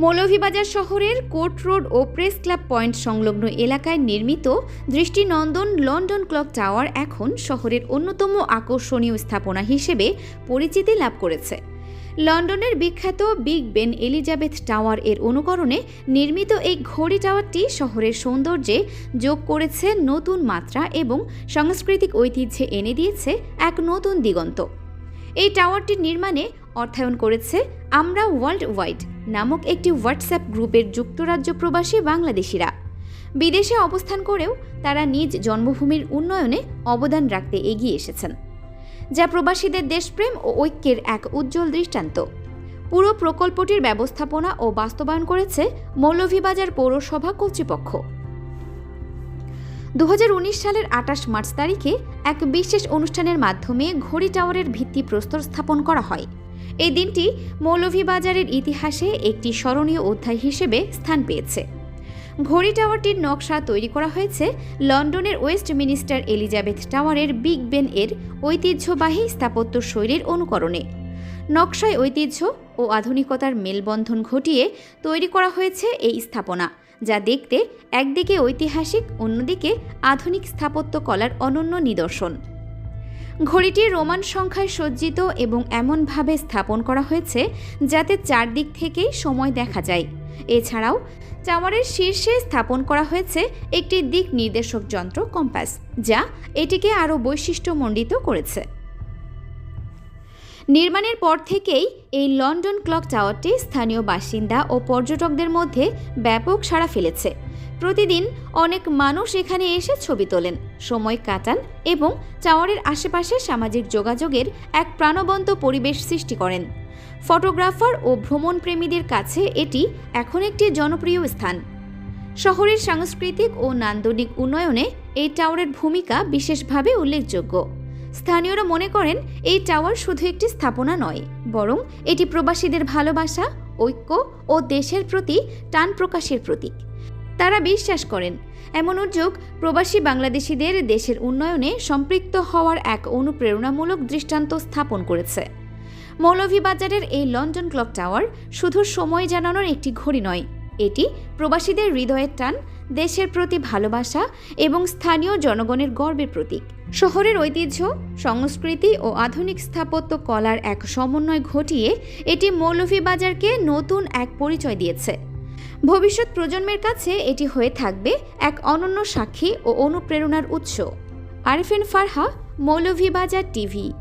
মৌলভীবাজার শহরের court road ও press club point সংলগ্ন এলাকায় নির্মিত দৃষ্টিনন্দন লন্ডন ক্লক টাওয়ার এখন শহরের অন্যতম আকর্ষণীয় স্থাপনা হিসেবে পরিচিতি লাভ করেছে। লন্ডনের বিখ্যাত বিগ বেন এলিজাবেথ টাওয়ার এর অনুকরণে নির্মিত এই ঘড়ি টাওয়ারটি শহরের সৌন্দর্যে যোগ করেছে নতুন মাত্রা এবং সাংস্কৃতিক ঐতিহ্যে এনে দিয়েছে এক নতুন দিগন্ত। এই টাওয়ারটির নির্মাণে অর্থায়ন করেছে আমরা ওয়ার্ল্ড ওয়াইড নামক একটি হোয়াটসঅ্যাপ গ্রুপের যুক্তরাজ্য প্রবাসী বাংলাদেশিরা। বিদেশে অবস্থান করেও তারা নিজ জন্মভূমির উন্নয়নে অবদান রাখতে এগিয়ে এসেছেন, যা প্রবাসীদের দেশপ্রেম ও ঐক্যের এক উজ্জ্বল দৃষ্টান্ত। পুরো প্রকল্পটির ব্যবস্থাপনা ও বাস্তবায়ন করেছে মৌলভীবাজার পৌরসভা কর্তৃপক্ষ। দু হাজার উনিশ সালের আটাশ মার্চ তারিখে এক বিশেষ অনুষ্ঠানের মাধ্যমে ঘড়ি টাওয়ারের ভিত্তিপ্রস্তর স্থাপন করা হয়। এই দিনটি মৌলভীবাজারের ইতিহাসে একটি স্মরণীয় অধ্যায় হিসেবে স্থান পেয়েছে। ঘড়ি টাওয়ারটির নকশা তৈরি করা হয়েছে লন্ডনের ওয়েস্ট মিনিস্টার এলিজাবেথ টাওয়ারের বিগ বেন এর ঐতিহ্যবাহী স্থাপত্য শৈলীর অনুকরণে। নকশায় ঐতিহ্য ও আধুনিকতার মেলবন্ধন ঘটিয়ে তৈরি করা হয়েছে এই স্থাপনা, যা দেখতে একদিকে ঐতিহাসিক, অন্যদিকে আধুনিক স্থাপত্য কলার অনন্য নিদর্শন। ঘড়িটি রোমান সংখ্যায় সজ্জিত এবং এমনভাবে স্থাপন করা হয়েছে যাতে চারদিক থেকেই সময় দেখা যায়। এছাড়াও টাওয়ারের শীর্ষে স্থাপন করা হয়েছে একটি দিক নির্দেশক যন্ত্র কম্পাস, যা এটিকে আরও বৈশিষ্ট্যমণ্ডিত করেছে। নির্মাণের পর থেকেই এই লন্ডন ক্লক টাওয়ারটি স্থানীয় বাসিন্দা ও পর্যটকদের মধ্যে ব্যাপক সাড়া ফেলেছে। প্রতিদিন অনেক মানুষ এখানে এসে ছবি তোলেন, সময় কাটান এবং টাওয়ারের আশেপাশে সামাজিক যোগাযোগের এক প্রাণবন্ত পরিবেশ সৃষ্টি করেন। ফটোগ্রাফার ও ভ্রমণপ্রেমীদের কাছে এটি এখন একটি জনপ্রিয় স্থান। শহরের সাংস্কৃতিক ও নান্দনিক উন্নয়নে এই টাওয়ারের ভূমিকা বিশেষভাবে উল্লেখযোগ্য। স্থানীয়রা মনে করেন, এই টাওয়ার শুধু একটি স্থাপনা নয়, বরং এটি প্রবাসীদের ভালোবাসা, ঐক্য ও দেশের প্রতি টান প্রকাশের প্রতীক। তারা বিশ্বাস করেন। এমন উদ্যোগ প্রবাসী বাংলাদেশিদের দেশের উন্নয়নে সম্পৃক্ত হওয়ার এক অনুপ্রেরণামূলক দৃষ্টান্ত স্থাপন করেছে। মৌলভীবাজারের এই লন্ডন ক্লক টাওয়ার শুধু সময় জানানোর একটি ঘড়ি নয়, এটি প্রবাসীদের হৃদয়ের টান, দেশের প্রতি ভালোবাসা এবং স্থানীয় জনগণের গর্বের প্রতীক। শহরের ঐতিহ্য, সংস্কৃতি ও আধুনিক স্থাপত্য কলার এক সমন্বয় ঘটিয়ে এটি মৌলভীবাজারকে নতুন এক পরিচয় দিয়েছে। ভবিষ্যৎ প্রজন্মের কাছে এটি হয়ে থাকবে এক অনন্য সাক্ষী ও অনুপ্রেরণার উৎস। আরিফিন ফারহা, মৌলভীবাজার টিভি।